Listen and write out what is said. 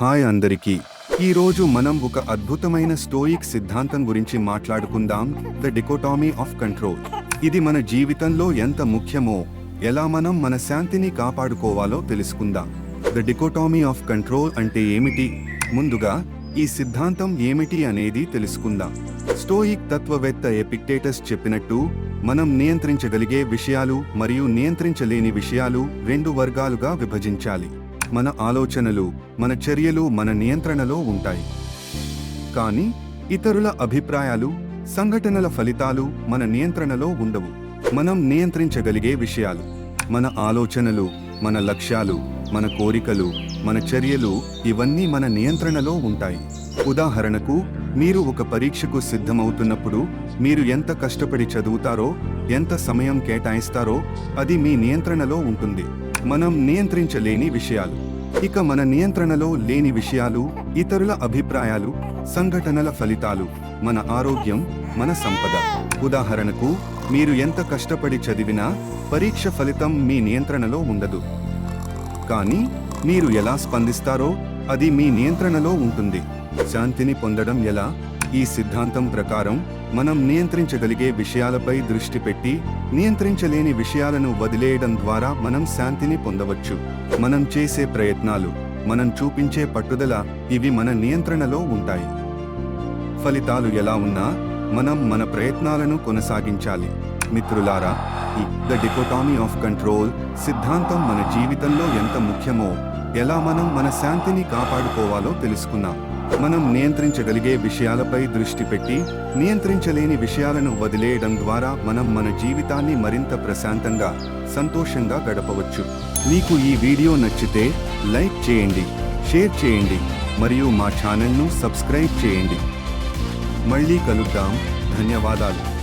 Hi అందరికీ. ఈరోజు మనం ఒక అద్భుతమైన స్టోయిక్ సిద్ధాంతం గురించి మాట్లాడుకుందాం. ద డికోటామీ ఆఫ్ కంట్రోల్ ఇది మన జీవితంలో ఎంత ముఖ్యమో ఎలా మనం మన శాంతిని కాపాడుకోవాలో తెలుసుకుందాం. ద డికోటామీ ఆఫ్ కంట్రోల్ అంటే ఏమిటి? ముందుగా ఈ సిద్ధాంతం ఏమిటి అనేది తెలుసుకుందాం. స్టోయిక్ తత్వవేత్త ఎపిక్టేటస్ చెప్పినట్టు మనం నియంత్రించగలిగే విషయాలు మరియు నియంత్రించలేని విషయాలు రెండు వర్గాలుగా విభజించాలి. మన ఆలోచనలు మన చర్యలు మన నియంత్రణలో ఉంటాయి. కానీ ఇతరుల అభిప్రాయాలు సంఘటనల ఫలితాలు మన నియంత్రణలో ఉండవు. మనం నియంత్రించగలిగే విషయాలు మన ఆలోచనలు మన లక్ష్యాలు మన కోరికలు మన చర్యలు ఇవన్నీ మన నియంత్రణలో ఉంటాయి. ఉదాహరణకు మీరు ఒక పరీక్షకు సిద్ధమవుతున్నప్పుడు మీరు ఎంత కష్టపడి చదువుతారో ఎంత సమయం కేటాయిస్తారో అది మీ నియంత్రణలో ఉంటుంది. మనం నియంత్రించలేని విషయాలు. ఇక మన నియంత్రణలో లేని విషయాలు ఇతరుల అభిప్రాయాలు సంఘటనల ఫలితాలు మన ఆరోగ్యం మన సంపద. ఉదాహరణకు మీరు ఎంత కష్టపడి చదివినా పరీక్ష ఫలితం మీ నియంత్రణలో ఉండదు. కానీ మీరు ఎలా స్పందిస్తారో అది మీ నియంత్రణలో ఉంటుంది. శాంతిని పొందడం ఎలా? ఈ సిద్ధాంతం ప్రకారం మనం నియంత్రించగలిగే విషయాలపై దృష్టి పెట్టి నియంత్రించలేని విషయాలను వదిలేయడం ద్వారా మనం శాంతిని పొందవచ్చు. మనం చేసే ప్రయత్నాలు మనం చూపించే పట్టుదల ఇవి మన నియంత్రణలో ఉంటాయి. ఫలితాలు ఎలా ఉన్నా మనం మన ప్రయత్నాలను కొనసాగించాలి. మిత్రులారా ఈ ద డికోటామీ ఆఫ్ కంట్రోల్ సిద్ధాంతం మన జీవితంలో ఎంత ముఖ్యమో ఎలా మనం మన శాంతిని కాపాడుకోవాలో తెలుసుకున్నాం మనం నియంత్రించగలిగే విషయాలపై దృష్టి పెట్టి నియంత్రించలేని విషయాలను వదిలేయడం ద్వారా మనం మన జీవితాన్ని మరింత ప్రశాంతంగా సంతోషంగా గడపవచ్చు. మీకు ఈ వీడియో నచ్చితే లైక్ చేయండి షేర్ చేయండి మరియు మా ఛానల్ను సబ్స్క్రైబ్ చేయండి. మళ్ళీ కలుద్దాం. ధన్యవాదాలు.